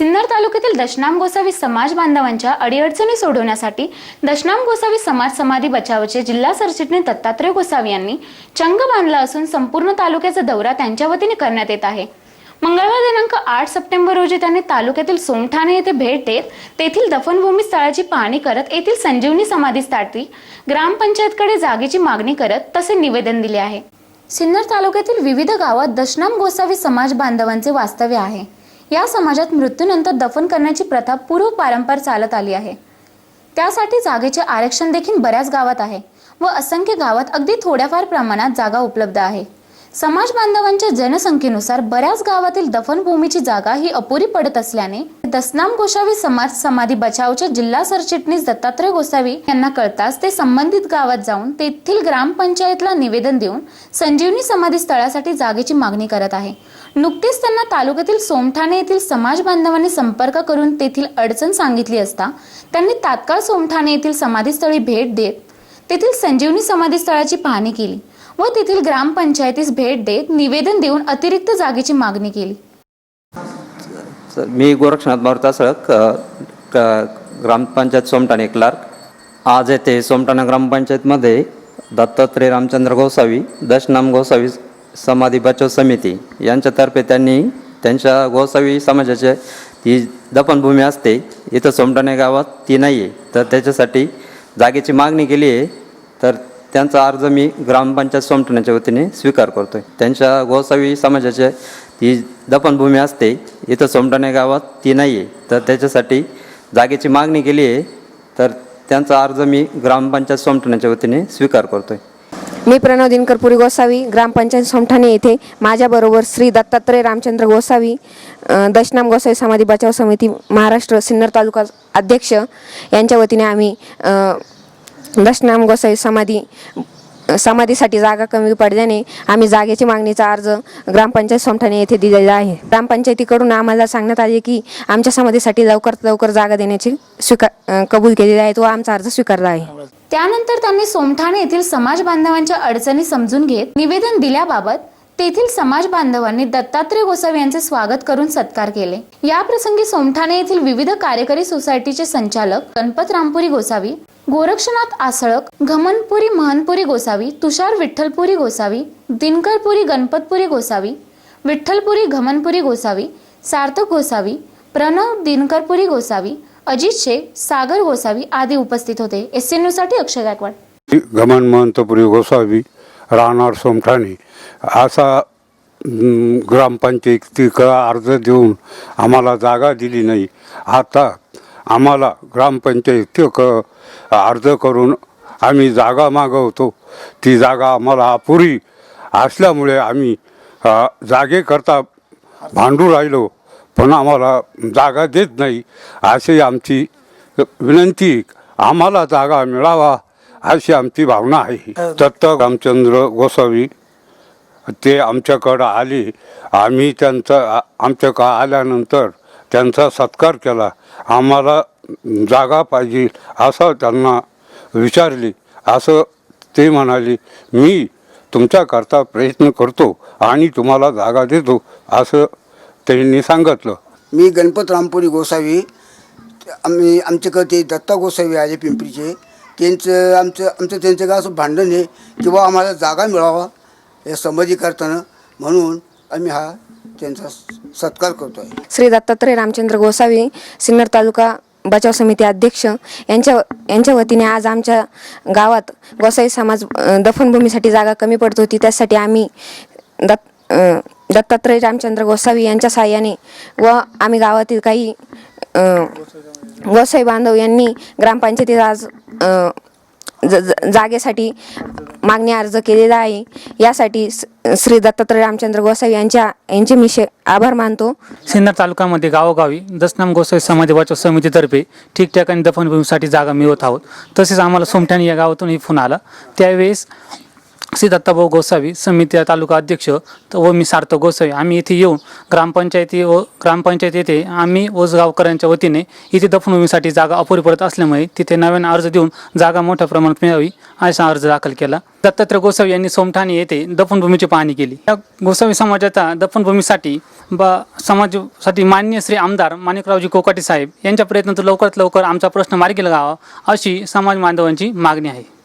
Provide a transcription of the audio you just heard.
सिन्नर तालुक्यातील दशनाम गोसावी समाज बांधवांच्या अडीअडचणी सोडवण्यासाठी दशनाम गोसावी समाज समाधी बचावचे जिल्हा सरचिटणीस दत्तात्रय गोसावी यांनी चंग बांधला असून संपूर्ण तालुक्याचा दौरा त्यांच्या वतीने करण्यात येत आहे. मंगळवार दिनांक आठ सप्टेंबर रोजी त्यांनी तालुक्यातील सोमठाणे येथे भेट देत तेथील दफनभूमी स्थळाची पाहणी करत येथील संजीवनी समाधीसाठी ग्रामपंचायतकडे जागेची मागणी करत तसे निवेदन दिले आहे. सिन्नर तालुक्यातील विविध गावात दशनाम गोसावी समाज बांधवांचे वास्तव्य आहे. या समाजात मृत्यूनंतर दफन करण्याची प्रथा पूर्व पारंपार चालत आली आहे. त्यासाठी जागेचे आरक्षण देखील बऱ्याच गावात आहे व असंख्य गावात अगदी थोड्याफार प्रमाणात जागा उपलब्ध आहे. समाज बांधवांच्या जनसंख्येनुसार बऱ्याच गावातील दफनभूमीची जागा ही अपुरी पडत असल्याने दसनाम गोसावी समाज समाधी बचावचे जिल्हा सरचिटणीस दत्तात्रय गोसावी यांना कळताच ते संबंधित गावात जाऊन तेथील ग्रामपंचायतला निवेदन देऊन संजीवनी समाधी स्थळासाठी जागेची मागणी करत आहे. नुकतीच त्यांना तालुक्यातील सोमठाणे येथील समाज बांधवांनी संपर्क करून तेथील अडचण सांगितली असता त्यांनी तात्काळ सोमठाणे येथील समाधीस्थळी भेट देत तेथील संजीवनी समाधीस्थळाची पाहणी केली व तेथील ग्रामपंचायतीस भेट देत निवेदन देऊन अतिरिक्त जागेची मागणी केली. सर मी गोरक्षनाथ मारुता सळक ग्रामपंचायत सोमठाणे क्लार्क. आज येथे सोमठाणा ग्रामपंचायतमध्ये दत्तात्रय रामचंद्र गोसावी दशनाम गोसावी समाधी बचाव समिती यांच्यातर्फे त्यांनी त्यांच्या गोसावी समाजाचे ही दफनभूमी असते. इथं सोमठाणे गावात ती नाही आहे तर त्याच्यासाठी जागेची मागणी केली आहे. तर त्यांचा अर्ज मी ग्रामपंचायत सोमटण्याच्या वतीने स्वीकार करतो आहे त्यांच्या गोसावी समाजाचे ही दफनभूमी असते. इथं सोमठाणे गावात ती नाही आहे तर त्याच्यासाठी जागेची मागणी केली आहे. तर त्यांचा अर्ज मी ग्रामपंचायत सोमटण्याच्या वतीने स्वीकार करतो आहे मी प्रणव दिनकर पुरी गोसावी ग्रामपंचायत सोमठाणे येथे. माझ्याबरोबर श्री दत्तात्रय रामचंद्र गोसावी दशनाम गोसावी समाधी बचाव समिती महाराष्ट्र सिन्नर तालुका अध्यक्ष. यांच्या वतीने आम्ही दशनाम गोसावी समाधी समाधीसाठी जागा कमी पडल्याने आम्ही जागेची मागणीचा अर्ज ग्रामपंचायत सोमठाणे येथे दिलेला आहे. ग्रामपंचायतीकडून आम्हाला सांगण्यात आले की आमच्या समाधीसाठी लवकरात लवकर जागा देण्याची स्वीकार कबूल केलेली आहे. तो आमचा अर्ज स्वीकारला आहे. त्यानंतर त्यांनी सोमठाणे येथील समाज बांधवांच्या अडचणी समजून घेत निवेदन दिल्याबाबत तेथील समाज बांधवांनी दत्तात्रय गोसावी यांचे स्वागत करून सत्कार केले. या प्रसंगी सोमठाणे येथील विविध कार्यकारी सोसायटीचे संचालक गणपत रामपुरी गोसावी गोरक्षनाथ आसळक घमनपुरी महनपुरी गोसावी तुषार विठ्ठलपुरी गोसावी दिनकरपुरी गणपतपुरी गोसावी विठ्ठलपुरी घमनपुरी गोसावी सार्थक गोसावी प्रणव दिनकरपुरी गोसावी अजित शेख सागर गोसावी आदी उपस्थित होते. एस सी साठी अक्षय गायकवाड. गमन महंतपुरी गोसावी राहणार सोमठाणे. असा ग्रामपंचायतीकडं अर्ज देऊन आम्हाला जागा दिली नाही. आता आम्हाला ग्रामपंचायत क अर्ज करून आम्ही जागा मागवतो. ती जागा आम्हाला अपुरी असल्यामुळे आम्ही जागेकरता भांडू राहिलो. पण आम्हाला जागा देत नाही अशी आमची विनंती आम्हाला जागा मिळावा अशी आमची भावना आहे. दत्त रामचंद्र गोसावी ते आमच्याकडं आले. आम्ही त्यांचा आमच्याकडं आल्यानंतर त्यांचा सत्कार केला. आम्हाला जागा पाहिजे असं त्यांना विचारले. असं ते म्हणाले मी तुमच्याकरता प्रयत्न करतो आणि तुम्हाला जागा देतो असं त्यांनी सांगितलं. मी गणपत रामपुरी गोसावी आम्ही आमच्याकडे ते दत्ता गोसावी आले पिंपरीचे त्यांचं आमचं आमचं त्यांचं काय असं भांडण आहे किंवा आम्हाला जागा मिळावा हे संमती करताना म्हणून आम्ही हा त्यांचा सत्कार करतो आहे श्री दत्तात्रय रामचंद्र गोसावी सिन्नर तालुका बचाव समिती अध्यक्ष यांच्या यांच्या वतीने आज आमच्या गावात गोसाई समाज दफनभूमीसाठी जागा कमी पडत होती त्यासाठी आम्ही दत्त अ, दत्तात्रय रामचंद्र गोसावी यांच्या सहाय्याने व आम्ही गावातील काही गोसाई बांधव यांनी ग्रामपंचायतीत आज ज जागेसाठी मागणी अर्ज केलेला आहे. यासाठी श्री दत्तात्रय रामचंद्र गोसावी यांच्या यांचे मी शे आभार मानतो. सिन्नर तालुक्यामध्ये गावोगावी दसनाम गोसावी समाज वाचव समितीतर्फे ठिकठिकाणी दफनभूमीसाठी जागा मिळवत आहोत. तसेच आम्हाला सोमठाणे या गावातून फोन आला. त्यावेळेस श्री दत्ताभाऊ गोसावी समिती तालुका अध्यक्ष व मी सार्थक गोसावी. आम्ही इथे येऊन ग्रामपंचायती व ग्रामपंचायत येथे आम्ही ओसगावकरांच्या वतीने इथे दफनभूमीसाठी जागा अपुरी पडत असल्यामुळे तिथे नव्याने अर्ज देऊन जागा मोठ्या प्रमाणात मिळावी असा अर्ज दाखल केला. दत्तात्रय गोसावी यांनी सोमठाणे येथे दफनभूमीची पाहणी केली. या गोसावी समाजाचा दफनभूमीसाठी बा समाजासाठी मान्य श्री आमदार माणिकरावजी कोकाटे साहेब यांच्या प्रयत्नातून लवकरात लवकर आमचा प्रश्न मार्गी लागावा अशी समाज बांधवांची मागणी आहे.